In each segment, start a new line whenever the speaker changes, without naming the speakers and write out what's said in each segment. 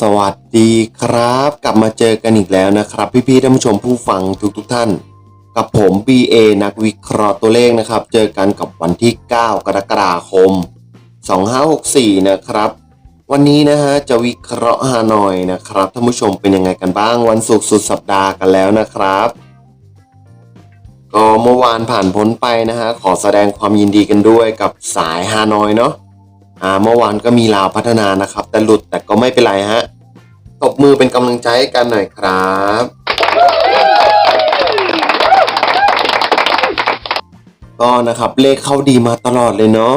สวัสดีครับ กลับมาเจอกันอีกแล้วนะครับ พี่ๆท่านผู้ชมผู้ฟังทุกทุกๆท่าน กับผม BA นักวิเคราะห์ตัวเลขนะครับ เจอกันกับวันที่ 9 กรกฎาคม 2564 นะครับ วันนี้นะฮะจะวิเคราะห์ฮานอยนะครับท่านผู้ชมเป็นยังไงกันบ้างวันศุกร์สุดสัปดาห์กันแล้วนะครับ ก็เมื่อวานผ่านพ้นไปนะฮะขอแสดงความยินดีกันด้วยกับสายฮานอยเนาะ อ่าเมื่อวานก็มีลาวพัฒนานะครับ แต่หลุดแต่ก็ไม่เป็นไรฮะตบมือเป็นกำลังใจให้กันหน่อยครับ ก็นะครับเลขเข้าดีมาตลอดเลยเนาะ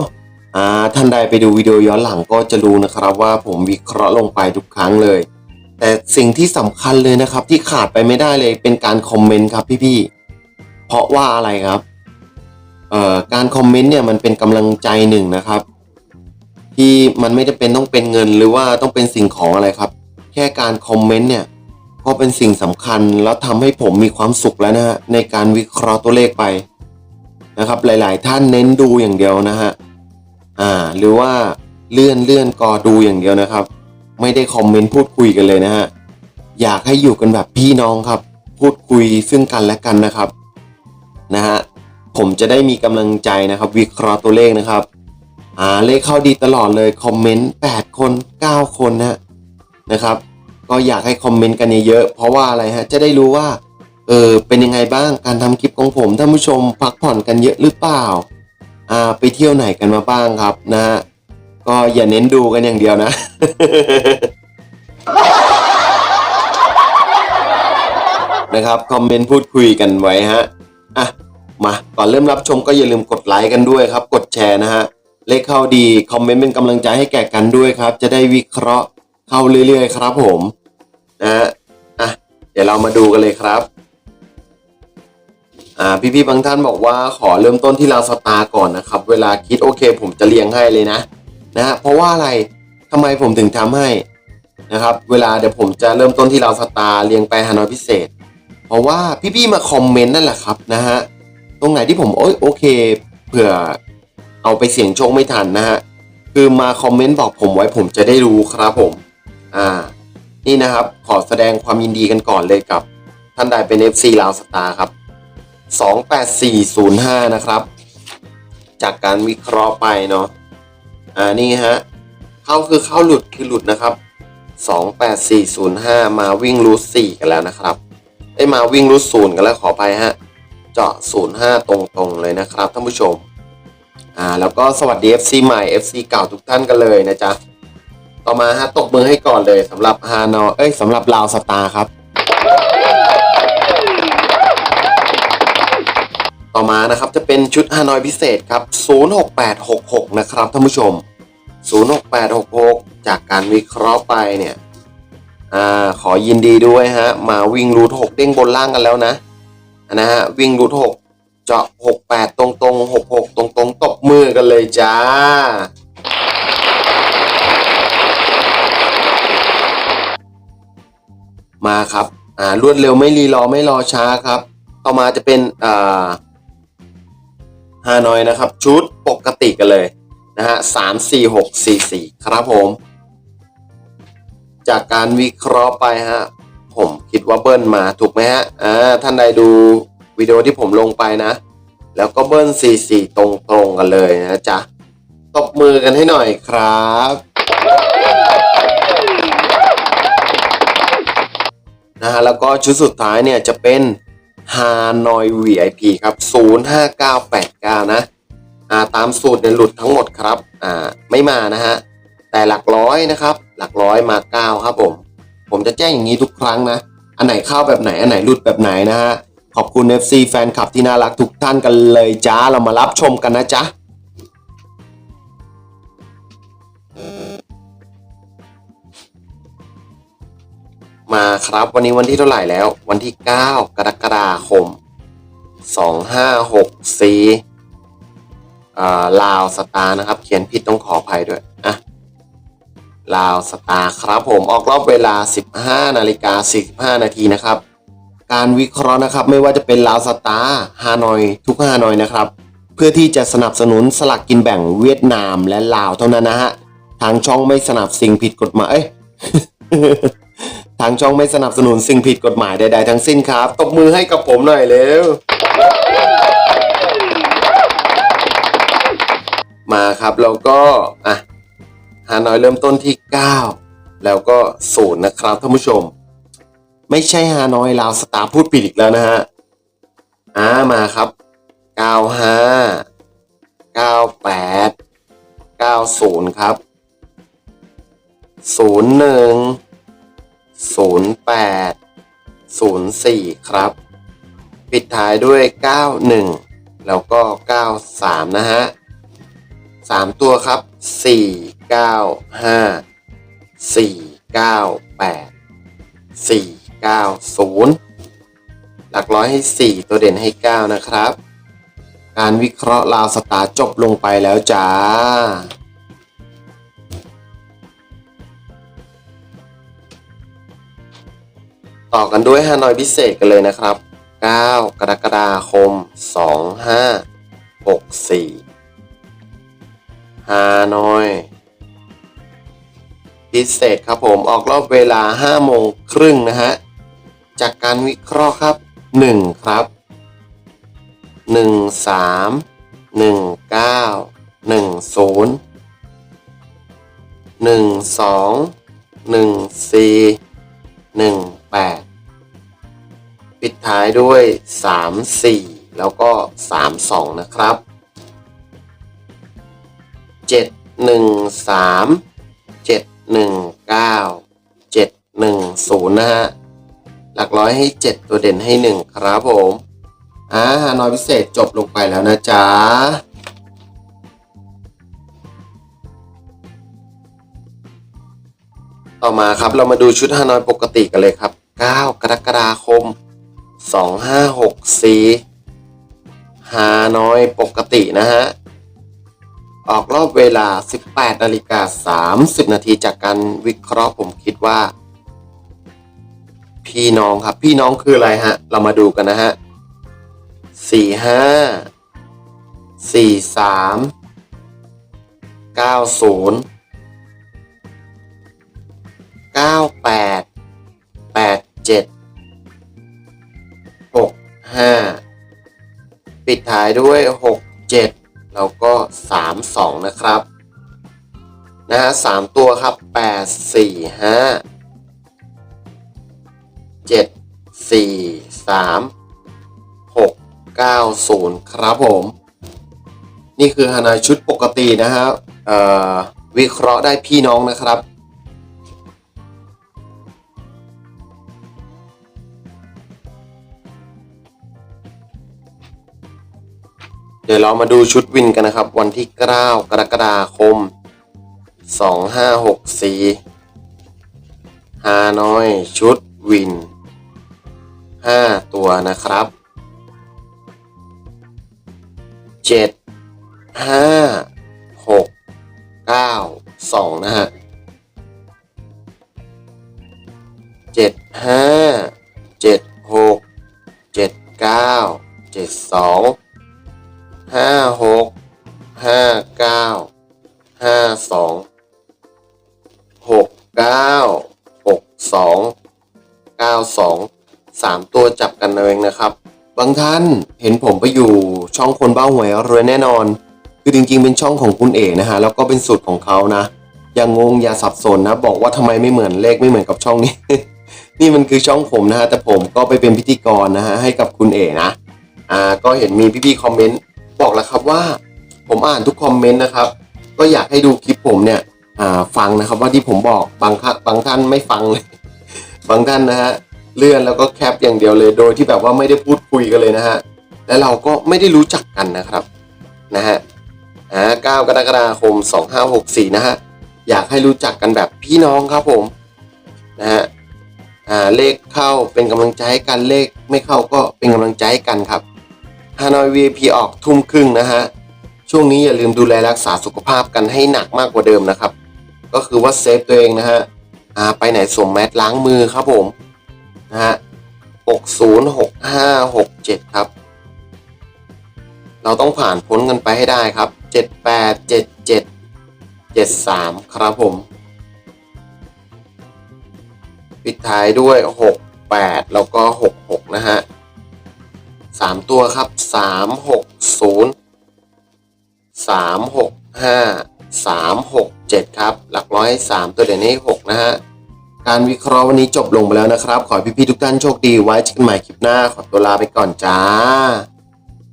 อ่าท่านใดไปดูวิดีโอย้อนหลังก็จะรู้นะครับว่าผมวิเคราะห์ลงไปทุกครั้งเลย แต่สิ่งที่สำคัญเลยนะครับ ที่ขาดไปไม่ได้เลยเป็นการคอมเมนต์ครับพี่ๆเพราะว่าอะไรครับเอ่อการคอมเมนต์เนี่ยมันเป็นกำลังใจหนึ่งนะครับ ที่มันไม่จำเป็นต้องเป็นเงินหรือว่าต้องเป็นสิ่งของอะไรครับ แค่การคอมเมนต์เนี่ยก็เป็นสิ่งสำคัญแล้วทำให้ผมมีความสุขแล้วนะฮะในการวิเคราะห์ตัวเลขไปนะครับหลาย ๆ ท่านเน้นดูอย่างเดียวนะฮะอ่าหรือว่าเลื่อนเลื่อนกอดูอย่างเดียวนะครับ ไม่ได้คอมเมนต์พูดคุยกันเลยนะฮะอยากให้อยู่กันแบบพี่น้องครับ พูดคุยซึ่งกันและกันนะครับนะฮะผมจะได้มีกำลังใจนะครับ วิเคราะห์ตัวเลขนะครับ อ่าเลขเข้าดีตลอดเลยคอมเมนต์8คน 9 คนนะนะครับ ก็อยากให้คอมเมนต์กันเยอะๆเพราะว่าอะไรฮะจะได้รู้ว่าเออเป็นยังไงบ้างการทำคลิปของผมท่านผู้ชมพักผ่อนกันเยอะหรือเปล่าอ่าไปเที่ยวไหนกันมาบ้างครับนะฮะก็อย่าเน้นดูกันอย่างเดียวนะนะครับคอมเมนต์พูดคุยกันไว้ฮะอะมาก่อนเริ่มรับชมก็อย่าลืมกดไลค์กันด้วยครับ กดแชร์นะฮะ เลขเข้าดี คอมเมนต์เป็นกำลังใจให้แก่กันด้วยครับ จะได้วิเคราะห์เข้าเรื่อยๆ ครับผมนะฮะอะเดี๋ยวเรามาดูกันเลยครับอ่าพี่ๆบางท่านบอกว่าขอเริ่มต้นที่ลาวสตาร์ก่อนนะครับ เวลาคิดโอเค ผมจะเรียงให้เลยนะนะฮะเพราะว่าอะไรทำไมผมถึงทำให้นะครับ เวลาเดี๋ยวผมจะเริ่มต้นที่ลาวสตาร์เรียงไปฮานอยพิเศษ เพราะว่าพี่ๆมาคอมเมนต์นั่นแหละครับนะฮะตรงไหนที่ผมโอ้ยโอเคเผื่อ เอาไปเสี่ยงโชคไม่ทันนะฮะคือมาคอมเมนต์บอกผมไว้ผมจะได้รู้ครับผม อ่า นี่นะครับขอแสดงความยินดีกันก่อนเลยกับ ท่านใดเป็น FC ลาวสตาร์ครับ28405 นะครับ จากการวิเคราะห์ไปเนาะอ่านี่ฮะเข้าคือเข้าหลุดคือหลุดนะครับ 28405 มาวิ่งรูท4กันแล้วนะครับไอ้มาวิ่งรูทศูนย์กันแล้วขอไปฮะ เจาะ 05 ตรงๆเลยนะครับท่านผู้ชม อ่าแล้วก็สวัสดี FC ใหม่ FC เก่าทุกท่านกันเลยนะจ๊ะ ต่อมาฮะตบมือให้ก่อนเลยสำหรับฮานอเอ้ยสำหรับลาวสตาร์ครับ ต่อมานะครับจะเป็นชุดฮานอยพิเศษครับ 06866 นะครับท่านผู้ชม 06866 จากการวิเคราะห์ไปเนี่ยอ่าขอยินดีด้วยฮะ มาวิ่งรูท6เด้งบนล่างกันแล้วนะนะฮะวิ่งรูท6 เจาะ 68 ตรงตรง66 ตรงตรงตบมือกันเลยจ้า มาครับ อ่ารวดเร็วไม่รีรอไม่รอช้าครับ ต่อมาจะเป็นอ่าฮานอยนะครับ ชุดปกติกันเลยนะฮะสามสี่หกสี่สี่ครับผม จากการวิเคราะห์ไปฮะ ผมคิดว่าเบิ้ลมาถูกไหมฮะอ่าท่านใดดู วิดีโอที่ผมลงไปนะ แล้วก็เบิ้ล44ตรงๆกันเลยนะจ๊ะตบมือกันให้หน่อยครับ นะฮะแล้วก็ชุดสุดท้ายเนี่ยจะเป็น Hanoi VIP ครับ 05989 นะอ่าตามสูตรเนี่ยหลุดทั้งหมดครับอ่าไม่มานะฮะ แต่หลักร้อยนะครับ หลักร้อยมาเก้าครับผม ผมจะแจ้งอย่างนี้ทุกครั้งนะ อันไหนเข้าแบบไหน อันไหนหลุดแบบไหนนะฮะ ขอบคุณ FC แฟนคลับที่น่ารักทุกท่านกันเลยจ้า เรามารับชมกันนะจ๊ะมาครับวันนี้วันที่เท่าไหร่แล้ว วันที่ 9 กรกฎาคม 2564อ่าลาวสตาร์นะครับ เขียนผิดต้องขออภัยด้วยอะลาวสตาร์ครับผมออกรอบเวลา 15 นาฬิกา 45 นาทีนะครับ การวิเคราะห์นะครับ ไม่ว่าจะเป็นลาวสตาร์ฮานอย ทุกฮานอยนะครับ เพื่อที่จะสนับสนุนสลากกินแบ่งเวียดนามและลาวเท่านั้นนะฮะทางช่องไม่สนับสิ่งผิดกฎหมายเอ้ยทางช่องไม่สนับสนุนสิ่งผิดกฎหมายใดๆทั้งสิ้นครับ ตบมือให้กับผมหน่อยเร็ว มาครับแล้วก็อะฮานอยเริ่มต้นที่ 9 แล้วก็ศูนย์นะครับท่านผู้ชม ไม่ใช่ฮานอยลาวสตาร์พูดผิดอีกแล้วนะฮะอ่ามาครับ 95 98 90 ครับ 01 08 04 ครับ ปิดท้ายด้วย 91 แล้วก็ 93 นะฮะสามตัวครับสี่เก้าห้าสี่ เก้าศูนย์หลักร้อยให้สี่ตัวเด่นให้เก้านะครับ การวิเคราะห์ลาวสตาร์จบลงไปแล้วจ้าต่อกันด้วยฮานอยพิเศษกันเลยนะครับ 9 กรกฎาคม 2564ฮานอย พิเศษครับผมออกรอบเวลา 5 โมงครึ่งนะฮะ จากการวิเคราะห์ครับ 1 ครับ 1 3 1 9 1 0 1 2 1 4 1 8 ปิดท้ายด้วย 3 4 แล้วก็ 3 2 นะครับเจ็ดหนึ่งสามเจ็ดหนึ่งเก้าเจ็ดหนึ่งศูนย์นะฮะ หลักร้อยให้เจ็ดตัวเด่นให้หนึ่งครับผมอ่าฮานอยพิเศษจบลงไปแล้วนะจ๊ะต่อมาครับเรามาดูชุดฮานอยปกติกันเลยครับ 9 กรกฎาคม 2564ฮานอยปกตินะฮะ ออกรอบเวลา 18นาฬิกา30 นาทีจากการวิเคราะห์ผมคิดว่า พี่น้องครับ พี่น้องคืออะไรฮะ เรามาดูกันนะฮะสี่ห้าสี่สามเก้าศูนย์เก้าแปดแปดเจ็ดหกห้าปิดท้ายด้วยหกเจ็ดแล้วก็สามสองนะครับ นะฮะสามตัวครับแปดสี่ห้า เจ็ดสี่สามหกเก้าศูนย์ครับผม นี่คือฮานายชุดปกตินะฮะวิเคราะห์ได้พี่น้องนะครับ เดี๋ยวเรามาดูชุดวินกันนะครับ วันที่ 9 กรกฎาคม 2564ฮานอยชุดวิน 5 ตัวนะครับ 7 5 6 9 2 นะฮะ 7 5 7 6 7 9 7 2ห้าหกห้าเก้าห้าส องหกเก้าหกสามตัวจับกันเอาเองนะครับ บางท่านเห็นผมไปอยู่ช่องคนบ้าหวยรวยแน่นอน คือจริงๆ เป็นช่องของคุณเอกนะฮะแล้วก็เป็นสูตรของเขานะอย่างงงอย่าสับสนนะ บอกว่าทำไมไม่เหมือนเลขไม่เหมือนกับช่องนี้ นี่มันคือช่องผมนะฮะแต่ผมก็ไปเป็นพิธีกรนะฮะให้กับคุณเอกนะอ่าก็เห็นมีพี่ๆคอมเมนต์บอกแล้วครับว่าผมอ่านทุกคอมเมนต์นะครับ ก็อยากให้ดูคลิปผมเนี่ยอ่าฟังนะครับว่าที่ผมบอกบางบางท่านไม่ฟังเลย บางท่านนะฮะ เลื่อนแล้วก็แคปอย่างเดียวเลย โดยที่แบบว่าไม่ได้พูดคุยกันเลยนะฮะ และเราก็ไม่ได้รู้จักกันนะครับนะฮะอ่า9กรกฎาคม 2564 นะฮะ อยากให้รู้จักกันแบบพี่น้องครับผมนะฮะอ่าเลขเข้าเป็นกำลังใจให้กันเลขไม่เข้าก็เป็นกำลังใจให้กันครับฮานอย VIP ออกทุ่มครึ่งนะฮะช่วงนี้อย่าลืมดูแลรักษาสุขภาพกันให้หนักมากกว่าเดิมนะครับ ก็คือว่าเซฟตัวเองนะฮะอ่าไปไหนสวมแมสล้างมือครับผม นะฮะ606567ครับ เราต้องผ่านพ้นกันไปให้ได้ครับ7877 73ครับผม ปิดท้ายด้วยหกแปดแล้วก็หกหกนะฮะสามตัวครับสามหกศูนย์สามหกห้าสามหกเจ็ดครับ หลักร้อยสามตัวเด่นให้หกนะฮะ การวิเคราะห์วันนี้จบลงไปแล้วนะครับ ขอให้พี่ๆทุกท่านโชคดีไว้เจอกันใหม่คลิปหน้า ขอตัวลาไปก่อนจ้า